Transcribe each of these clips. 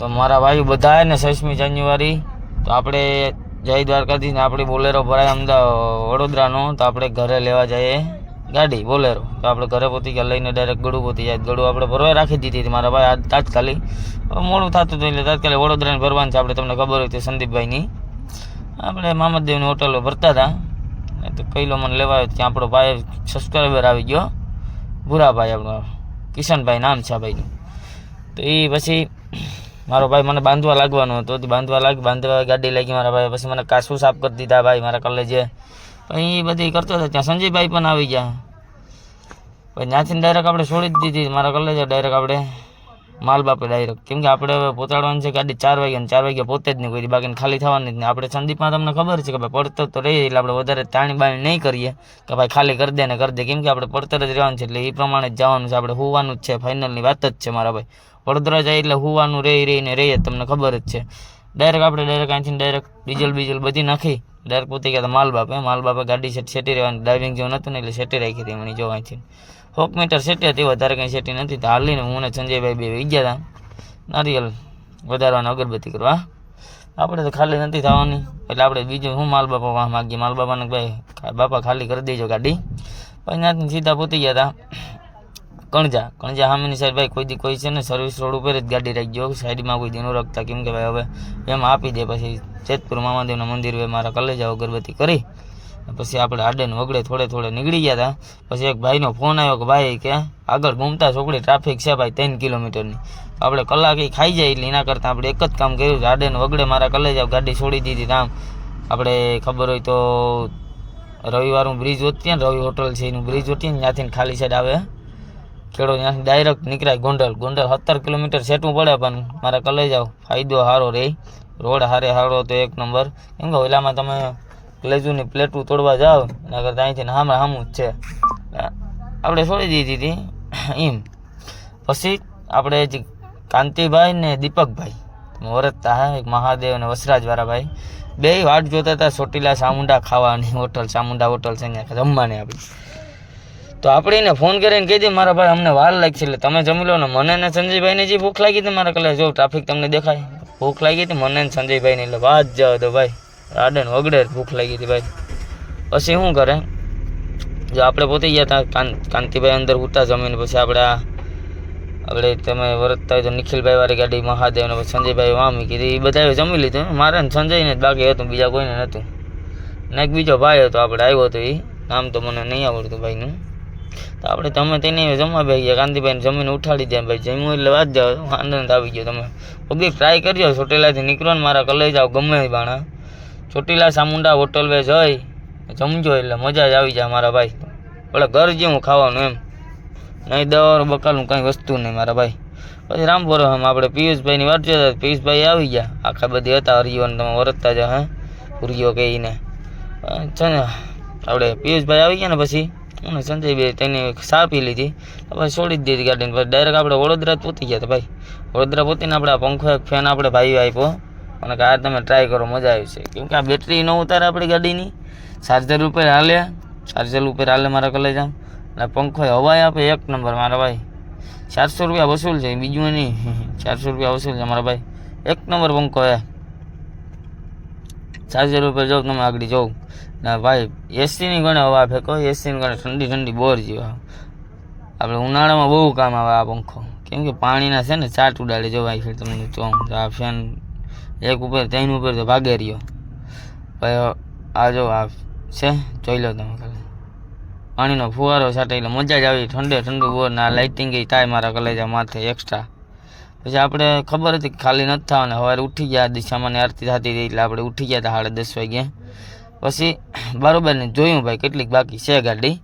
તો મારા ભાઈ બધા ને છવ્વીસમી જાન્યુઆરી, તો આપણે જય દ્વારકાથી ને આપણી બોલેરો ભરાય અમદાવાદ, વડોદરાનો, તો આપણે ઘરે લેવા જઈએ. ગાડી, બોલેરો. તો આપણે ઘરે પહોંચી ગયા, લઈને ડાયરેક્ટ ગળું પહોંચી જાય. ગળું આપણે ભરવા રાખી દીધી હતી મારા ભાઈ આજ, તાત્કાલિક. મોડું થતું હતું એટલે તાત્કાલિક વડોદરાને ભરવાનું છે. આપણે તમને ખબર હોય તો સંદીપભાઈની. આપણે મામદદેવની હોટલો ભરતા હતા. તો કઈલો મને લેવા આવ્યો ત્યાં આપણો ભાઈ સબસ્ક્રાઈબર આવી ગયો. ભૂરાભાઈ આપણો. કિશનભાઈ નામ છે આ ભાઈનું. તો એ પછી મારો ભાઈ મને બાંધવા લાગવાનો હતો બાંધવા લાગી, બાંધવા ગાડી લાગી મારા ભાઈ પછી મને કાસું સાફ કરી દીધા ભાઈ, મારા કલેજે પછી એ બધી કરતો હતો. ત્યાં સંજયભાઈ પણ આવી ગયા. પછી ત્યાંથી ડાયરેક્ટ આપણે છોડી જ દીધી. મારા કલેજે ડાયરેક્ટ આપણે માલ બાપે ડાયરેક્ટ કેમ કે આપણે હવે પહોંચાડવાની છે ગાડી ચાર વાગ્યા ને ચાર વાગ્યા પોતે જ નહીં કોઈ બાકી ખાલી થવાની જ નહીં. આપણે સંદીપમાં તમને ખબર છે કે ભાઈ પડતો તો રહીએ એટલે આપણે વધારે તાણી બાણી નહીં કરીએ. કે ભાઈ ખાલી કરી દે ને કરી દે. કેમ કે આપણે પડતર જ રહેવાનું છે એટલે એ પ્રમાણે જ જવાનું છે. આપણે હોવાનું જ છે. ફાઇનલની વાત જ છે મારા ભાઈ. વડોદરા જાય એટલે હોવાનું રહી રહીને રહીએ તમને ખબર જ છે. ડાયરેક્ટ આપણે ડાયરેક્ટ અહીંથી ડાયરેક્ટ ડીઝલ બીજલ બધી નાખી. ડાયરેક્ટ પૂતી ગયા માલ બાપે માલ બાપે ગાડી સેટ સેટી રહેવાની. ડ્રાઇવિંગ જેવું નતું ને એટલે સેટી રાખી હતી મને જોવા અહીંથી હોક મીટર સેટી હતી, વધારે કંઈ સેટી નથી તો હાલીને હું ને સંજયભાઈ બે વહી ગયા હતા નારિયેલ વધારવાની અગરબત્તી કરવા. આપણે તો ખાલી નથી થવાની. એટલે આપણે બીજું હું માલ બાપા માગીએ. માલ બાપાને ભાઈ બાપા ખાલી કરી દેજો ગાડી. પછી ત્યાંથી સીધા પૂતી ગયા હતા કણજા કણજા સામેની સાઈડ ભાઈ કોઈ દી કોઈ છે ને સર્વિસ રોડ ઉપર જ ગાડી રાખજો સાઈડમાં કોઈ દીનું રાખતા. કેમ કે ભાઈ હવે એમાં આપી દે પછી જેતપુર મામાદેવના મંદિર મારા કલેજા અગરબત્તી કરી. પછી આપણે આડે વગડે થોડે થોડે નીકળી ગયા હતા પછી એક ભાઈનો ફોન આવ્યો કે ભાઈ કે આગળ ગુમતા ચોકડી ટ્રાફિક છે ભાઈ ત્રણ કિલોમીટરની. આપણે કલાક ખાઈ જાય એટલે એના કરતાં આપણે એક જ કામ કર્યું આડે વગડે મારા કલેજા ગાડી છોડી દીધી આમ આપણે ખબર હોય તો રવિવારનું બ્રિજ હોતી ને, રવિ હોટલ છે એનું બ્રિજ હોતી ને, ત્યાંથી ખાલી સાઈડ આવે. ખેડો, ત્યાંથી ડાયરેક્ટ નીકળાય ગોંડલ. ગોંડલ સત્તર કિલોમીટર સેટવું પડે, પણ મારા કલે જાવ ફાયદો સારો રહે રોડ હારે સારો તો એક નંબર. કેમ કે ઓલામાં તમે કલેજુની પ્લેટું તોડવા જાઓ એના કરતાં અહીંથી હામે જ છે. આપણે છોડી દીધી હતી. એમ. પછી આપણે જે કાંતિભાઈ ને દીપકભાઈ વરતતા હા એક મહાદેવ અને વસરાજવાળા ભાઈ. બે વાટ જોતા હતા, ચોટીલા ચામુંડા ખાવાની હોટલ, ચામુંડા હોટલ છે જમવાની આપણી. તો આપણે એને ફોન કરીને કહી દે મારા ભાઈ અમને વાર લાગશે. એટલે તમે જમી લો ને મને ને સંજયભાઈને જે ભૂખ લાગી હતી મારા કલાક જો ટ્રાફિક તમને દેખાય. ભૂખ લાગી હતી મને ને સંજયભાઈને, એટલે વાત જાવ તો ભાઈ. આડે ને વગડે ભૂખ લાગી હતી ભાઈ. પછી શું કરે? જો આપણે પોતે ગયા હતા કાંતિભાઈ અંદર ઉતા જમીને, પછી આપણે આ, આપણે તમે વરતતા તો નિખિલભાઈ વાળી ગાડી મહાદેવ ને સંજયભાઈ વામી કીધી એ બધાએ જમી લીધું મારે ને સંજયને જ બાકી હતું, બીજા કોઈને નહોતું. ને એક બીજો ભાઈ હતો, આપણે આવ્યો હતો એ નામ તો મને નહીં આવડતું ભાઈનું. તો આપણે તમે તેને જમવા બે ગયા કાંતિભાઈને જમીને ઉઠાડી દે ભાઈ, જમ્યું એટલે વાત જાઓ આનંદ આવી ગયો તમે. પબ્લિક ટ્રાય કરજો, ચોટીલાથી નીકળો ને મારા કલે જાઓ ગમે બાણા. ચોટીલા સામુંડા હોટલ વે જઈ જમજો એટલે મજા જ આવી જાય મારા ભાઈ. ભલે ઘર જેવું ખાવાનું એમ. નહીં દવા બકાલનું કાંઈ વસ્તુ નહીં મારા ભાઈ. પછી રામપુર હમ આપણે પિયુષભાઈની વાત જોતા. પિયુષભાઈ આવી ગયા. આખા બધી હતા હરિયો તમે વરતતા જાઓ હે પૂરીઓ કહીને છે ને, આપણે પિયુષભાઈ આવી ગયા ને પછી? હું સંજયભાઈ તેની સા પી લીધી. પછી છોડી દીધી ગાડીને. પછી ડાયરેક્ટ આપણે વડોદરા પહોંચી ગયા હતા ભાઈ. વડોદરા પહોંચીને આપણે આ પંખો એક ફેન આપણે ભાઈ આપ્યો. અને કે આ તમે ટ્રાય કરો, મજા આવી છે. કેમ કે આ બેટરી ન ઉતારે આપણી ગાડીની. ચાર્જર ઉપર હાલે. ચાર્જર ઉપર હાલે મારા કલેજ આમ અને પંખો હવાય આપે એક નંબર મારા ભાઈ. ચારસો રૂપિયા વસૂલ છે, બીજું નહીં. ચારસો રૂપિયા વસૂલ છે મારા ભાઈ. એક નંબર પંખો હે. ચાર્જર ઉપર જાઉં તમે આગળ જાઓ. ના ભાઈ એસીની ગણે હવા ફેંકો એસીની ગણે ઠંડી ઠંડી બોર જેવા. આપણે ઉનાળામાં બહુ કામ આવે આ પંખો. કેમ કે પાણીના છે ને ચાટ ઉડાડે જો ભાઈ તમને તો આ ફેન એક ઉપર ત્રણ ઉપર તો ભાગે રહ્યો. ભાઈ, આ જો આ છે, જોઈ લો તમે ખાલી. પાણીનો ફુવારો છાંટે એટલે મજા જ આવી. ઠંડે ઠંડુ બોર ને લાઇટિંગ એ થાય મારા કલેજા માથે એક્સ્ટ્રા પછી આપણે ખબર હતી ખાલી નથી થવાના. સવારે ઉઠી ગયા, દિશામાં આરતી થતી હતી એટલે આપણે ઉઠી ગયા હતા સાડા દસ વાગ્યા. પછી, બરાબર ને, જોયું ભાઈ કેટલીક બાકી છે ગાડી.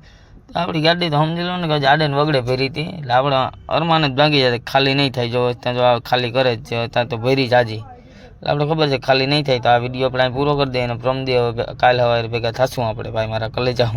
તો આપણી ગાડી તો સમજી લો ને કે આડે ને વગડે ભરી હતી. એટલે આપણે અરમાન જ ભાંગી જાય ખાલી નહીં થાય જો, ત્યાં જો આ ખાલી કરે જ ત્યાં તો ભરી જાજી એટલે આપણે ખબર છે ખાલી નહીં થાય તો આ વીડિયો આપણે પૂરો કરી દઈએ અને પ્રમદે કાલે હવે ભેગા થશું આપણે, ભાઈ મારા કલેજા